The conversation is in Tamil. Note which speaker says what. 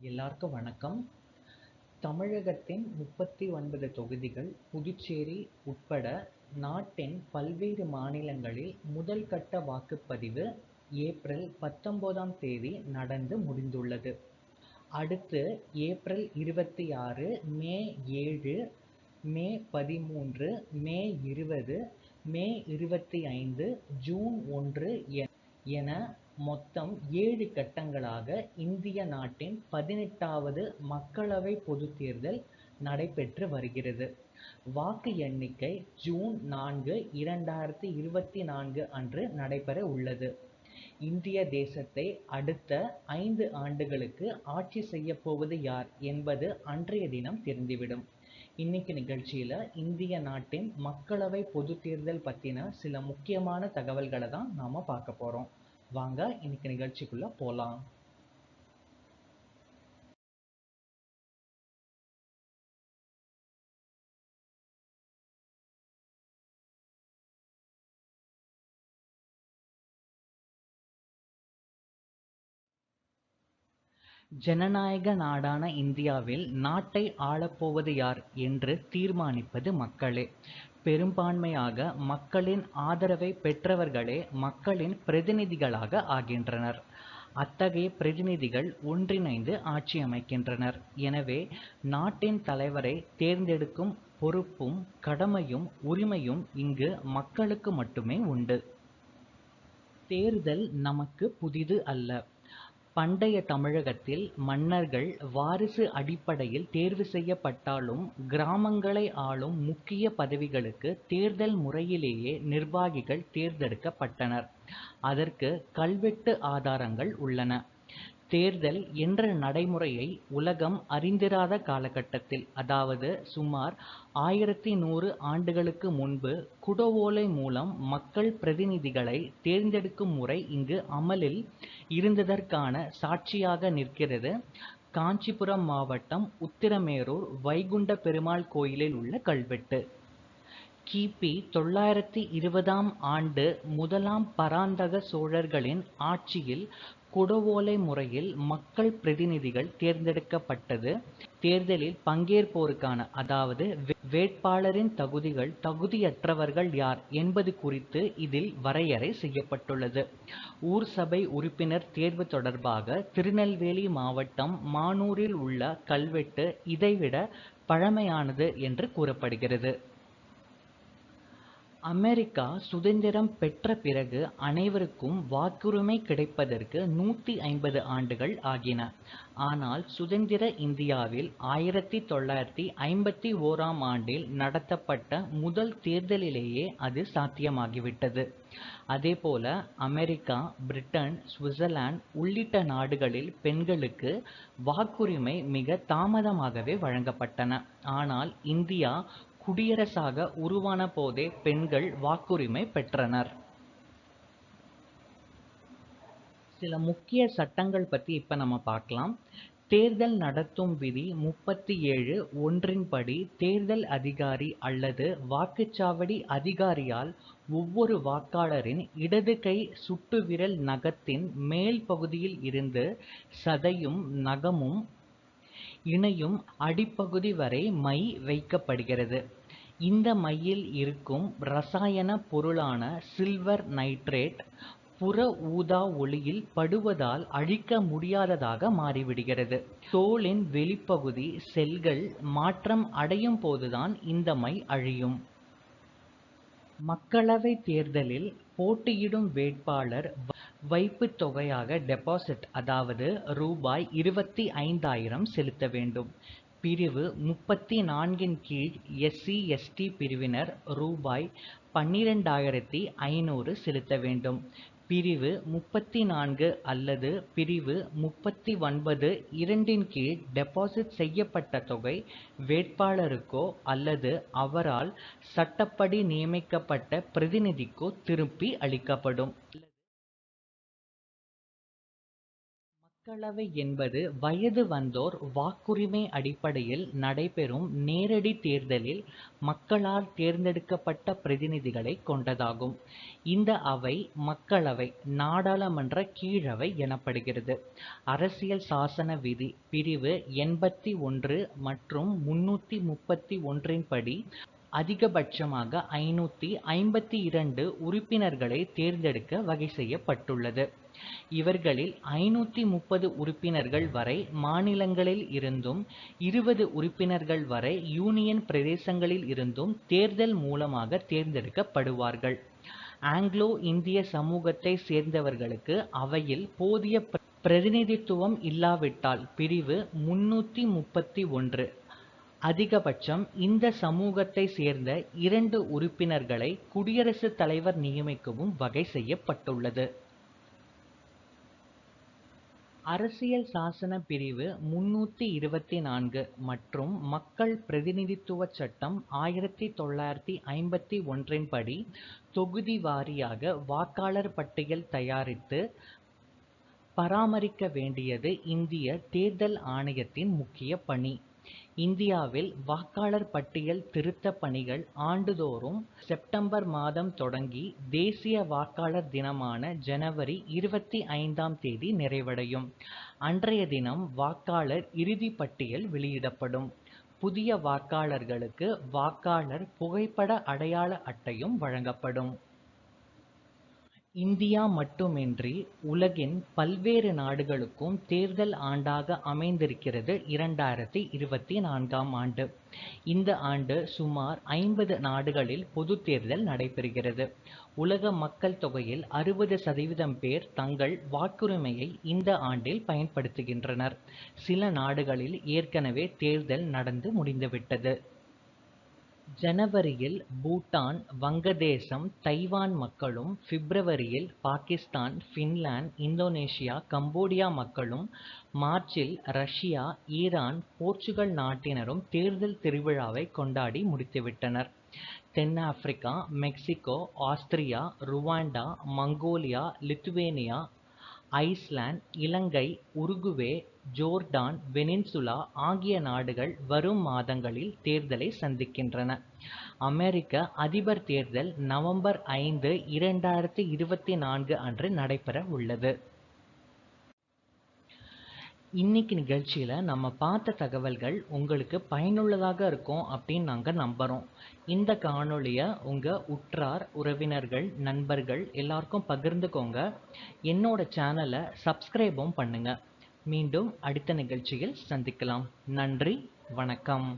Speaker 1: எல்லாருக்கும் வணக்கம். தமிழகத்தின் முப்பத்தி ஒன்பது தொகுதிகள் புதுச்சேரி உட்பட நாட்டின் பல்வேறு மாநிலங்களில் முதல் கட்ட வாக்குப்பதிவு ஏப்ரல் பத்தொன்பதாம் தேதி நடந்து முடிந்துள்ளது. அடுத்து ஏப்ரல் இருபத்தி ஆறு மே ஏழு மே பதிமூன்று மே இருபது மே இருபத்தி ஐந்து ஜூன் ஒன்று எ- என மொத்தம் ஏழு கட்டங்களாக இந்திய நாட்டின் பதினெட்டாவது மக்களவை பொதுத் தேர்தல் நடைபெற்று வருகிறது. வாக்கு எண்ணிக்கை ஜூன் நான்கு இரண்டாயிரத்தி இருபத்தி நான்கு அன்று நடைபெற உள்ளது. இந்திய தேசத்தை அடுத்த ஐந்து ஆண்டுகளுக்கு ஆட்சி செய்ய போவது யார் என்பது அன்றைய தினம் தெரிந்துவிடும். இன்னைக்கு நிகழ்ச்சியில இந்திய நாட்டின் மக்களவை பொதுத் தேர்தல் பத்தின சில முக்கியமான தகவல்களை தான் நாம பார்க்க போறோம். வாங்க இன்னைக்கு நிகழ்ச்சிக்குள்ள போலாம். ஜனநாயக நாடான இந்தியாவில் நாட்டை ஆளப்போவது யார் என்று தீர்மானிப்பது மக்களே. பெரும்பான்மையாக மக்களின் ஆதரவை பெற்றவர்களே மக்களின் பிரதிநிதிகளாக ஆகின்றனர். அத்தகைய பிரதிநிதிகள் ஒன்றிணைந்து ஆட்சி அமைக்கின்றனர். எனவே நாட்டின் தலைவரை தேர்ந்தெடுக்கும் பொறுப்பும் கடமையும் உரிமையும் இங்கு மக்களுக்கு மட்டுமே உண்டு. தேர்தல் நமக்கு புதிது அல்ல. பண்டைய தமிழகத்தில் மன்னர்கள் வாரிசு அடிப்படையில் தேர்வு செய்யப்பட்டாலும் கிராமங்களை ஆளும் முக்கிய பதவிகளுக்கு தேர்தல் முறையிலேயே நிர்வாகிகள் தேர்ந்தெடுக்கப்பட்டனர். அதற்கு கல்வெட்டு ஆதாரங்கள் உள்ளன. தேர்தல் என்ற நடைமுறையை உலகம் அறிந்திராத காலகட்டத்தில் அதாவது சுமார் ஆயிரத்தி நூறு ஆண்டுகளுக்கு முன்பு குடவோலை மூலம் மக்கள் பிரதிநிதிகளை தேர்ந்தெடுக்கும் முறை இங்கு அமலில் இருந்ததற்கான சாட்சியாக நிற்கிறது. காஞ்சிபுரம் மாவட்டம் உத்திரமேரூர் வைகுண்ட பெருமாள் கோயிலில் உள்ள கல்வெட்டு. கிபி தொள்ளாயிரத்தி இருபதாம் ஆண்டு முதலாம் பராந்தக சோழர்களின் ஆட்சியில் குடவோலை முறையில் மக்கள் பிரதிநிதிகள் தேர்ந்தெடுக்கப்பட்டது. தேர்தலில் பங்கேற்போருக்கான அதாவது வேட்பாளரின் தகுதிகள் தகுதியற்றவர்கள் யார் என்பது குறித்து இதில் வரையறை செய்யப்பட்டுள்ளது. ஊர் சபை உறுப்பினர் தேர்வு தொடர்பாக திருநெல்வேலி மாவட்டம் மானூரில் உள்ள கல்வெட்டு இதைவிட பழமையானது என்று கூறப்படுகிறது. அமெரிக்கா சுதந்திரம் பெற்ற பிறகு அனைவருக்கும் வாக்குரிமை கிடைப்பதற்கு நூற்றி ஐம்பது ஆண்டுகள் ஆகின. ஆனால் சுதந்திர இந்தியாவில் ஆயிரத்தி தொள்ளாயிரத்தி ஐம்பத்தி ஓராம் ஆண்டில் நடத்தப்பட்ட முதல் தேர்தலிலேயே அது சாத்தியமாகிவிட்டது. அதேபோல அமெரிக்கா பிரிட்டன் சுவிட்சர்லாந்து உள்ளிட்ட நாடுகளில் பெண்களுக்கு வாக்குரிமை மிக தாமதமாகவே வழங்கப்பட்டன. ஆனால் இந்தியா குடியரசாக உருவான போதே பெண்கள் வாக்குரிமை பெற்றனர். சில முக்கிய சட்டங்கள் பத்தி இப்ப நம்ம பார்க்கலாம். தேர்தல் நடத்தும் விதி முப்பத்தி ஏழு ஒன்றின்படி தேர்தல் அதிகாரி அல்லது வாக்குச்சாவடி அதிகாரியால் ஒவ்வொரு வாக்காளரின் இடது கை சுட்டுவிரல் நகத்தின் மேல் பகுதியில் இருந்து சதையும் நகமும் இணையும் அடிப்பகுதி வரை மை வைக்கப்படுகிறது. இந்த மையில் இருக்கும் ரசாயன பொருளான சில்வர் நைட்ரேட் புற ஊதா ஒளியில் படுவதால் அழிக்க முடியாததாக மாறிவிடுகிறது. தோலின் வெளிப்பகுதி செல்கள் மாற்றம் அடையும் போதுதான் இந்த மை அழியும். மக்களவை தேர்தலில் போட்டியிடும் வேட்பாளர் வைப்புத் தொகையாக டெபாசிட் அதாவது ரூபாய் இருபத்தி ஐந்தாயிரம் செலுத்த வேண்டும். பிரிவு முப்பத்தி நான்கின் கீழ் எஸ்சி எஸ்டி பிரிவினர் ரூபாய் பன்னிரெண்டாயிரத்தி ஐநூறு செலுத்த வேண்டும். பிரிவு முப்பத்தி நான்கு அல்லது பிரிவு முப்பத்தி ஒன்பது இரண்டின் கீழ் டெபாசிட் செய்யப்பட்ட தொகை வேட்பாளருக்கோ அல்லது அவரால் சட்டப்படி நியமிக்கப்பட்ட பிரதிநிதிக்கோ திருப்பி அளிக்கப்படும். மக்களவை என்பது வயது வந்தோர் வாக்குரிமை அடிப்படையில் நடைபெறும் நேரடி தேர்தலில் மக்களால் தேர்ந்தெடுக்கப்பட்ட பிரதிநிதிகளைக் கொண்டதாகும். இந்த அவை மக்களவை, நாடாளுமன்ற கீழவை எனப்படுகிறது. அரசியல் சாசன விதி பிரிவு எண்பத்தி ஒன்று மற்றும் முன்னூத்தி முப்பத்தி ஒன்றின்படி அதிகபட்சமாக ஐநூத்தி ஐம்பத்தி இரண்டு உறுப்பினர்களை தேர்ந்தெடுக்க வகை செய்யப்பட்டுள்ளது. இவர்களில் ஐநூத்தி முப்பது உறுப்பினர்கள் வரை மாநிலங்களில் இருந்தும், இருபது உறுப்பினர்கள் வரை யூனியன் பிரதேசங்களில் இருந்தும் தேர்தல் மூலமாக தேர்ந்தெடுக்கப்படுவார்கள். ஆங்கிலோ இந்திய சமூகத்தைச் சேர்ந்தவர்களுக்கு அவையில் போதிய பிரதிநிதித்துவம் இல்லாவிட்டால் பிரிவு முன்னூத்தி முப்பத்தி ஒன்று அதிகபட்சம் இந்த சமூகத்தை சேர்ந்த இரண்டு உறுப்பினர்களை குடியரசுத் தலைவர் நியமிக்கவும் வகை செய்யப்பட்டுள்ளது. அரசியல் சாசன பிரிவு முன்னூத்தி இருபத்தி நான்கு மற்றும் மக்கள் பிரதிநிதித்துவச் சட்டம் ஆயிரத்தி தொள்ளாயிரத்தி ஐம்பத்தி ஒன்றின் படி தொகுதி வாரியாக வாக்காளர் பட்டியல் தயாரித்து பராமரிக்க வேண்டியது இந்திய தேர்தல் ஆணையத்தின் முக்கிய பணி. இந்தியாவில் வாக்காளர் பட்டியல் திருத்தப் பணிகள் ஆண்டுதோறும் செப்டம்பர் மாதம் தொடங்கி தேசிய வாக்காளர் தினமான ஜனவரி இருபத்தி ஐந்தாம் தேதி நிறைவடையும். அன்றைய தினம் வாக்காளர் இறுதிப் பட்டியல் வெளியிடப்படும். புதிய வாக்காளர்களுக்கு வாக்காளர் புகைப்பட அடையாள அட்டையும் வழங்கப்படும். இந்தியா மட்டுமின்றி உலகின் பல்வேறு நாடுகளுக்கும் தேர்தல் ஆண்டாக அமைந்திருக்கிறது இரண்டாயிரத்தி இருபத்தி நான்காம் ஆண்டு. இந்த ஆண்டு சுமார் ஐம்பது நாடுகளில் பொதுத் தேர்தல் நடைபெறுகிறது. உலக மக்கள் தொகையில் அறுபது சதவீதம் பேர் தங்கள் வாக்குரிமையை இந்த ஆண்டில் பயன்படுத்துகின்றனர். சில நாடுகளில் ஏற்கனவே தேர்தல் நடந்து முடிந்துவிட்டது. ஜனவரியில் பூட்டான், வங்கதேசம், தைவான் மக்களும், பிப்ரவரியில் பாகிஸ்தான், பின்லாந்து, இந்தோனேசியா, கம்போடியா மக்களும், மார்ச்சில் ரஷ்யா, ஈரான், போர்ச்சுகல் நாட்டினரும் தேர்தல் திருவிழாவை கொண்டாடி முடித்துவிட்டனர். தென்னாப்பிரிக்கா, Mexico, Austria, Rwanda, Mongolia, Lithuania, Iceland Ilangai, Uruguay, Jordan, Venezuela ஆகிய நாடுகள் வரும் மாதங்களில் தேர்தலை சந்திக்கின்றன. அமெரிக்க அதிபர் தேர்தல் நவம்பர் ஐந்து, இரண்டாயிரத்தி இருபத்தி நான்கு அன்று நடைபெற உள்ளது. இன்னைக்கு நிகழ்ச்சியில் நம்ம பார்த்த தகவல்கள் உங்களுக்கு பயனுள்ளதாக இருக்கும் அப்படின்னு நாங்கள் நம்புகிறோம் இந்த காணொளியை உங்கள் உற்றார், உறவினர்கள், நண்பர்கள் எல்லாருக்கும் பகிர்ந்துக்கோங்க. என்னோட சேனலை சப்ஸ்கிரைபும் பண்ணுங்கள் மீண்டும் அடுத்த நிகழ்ச்சியில் சந்திக்கலாம். நன்றி, வணக்கம்.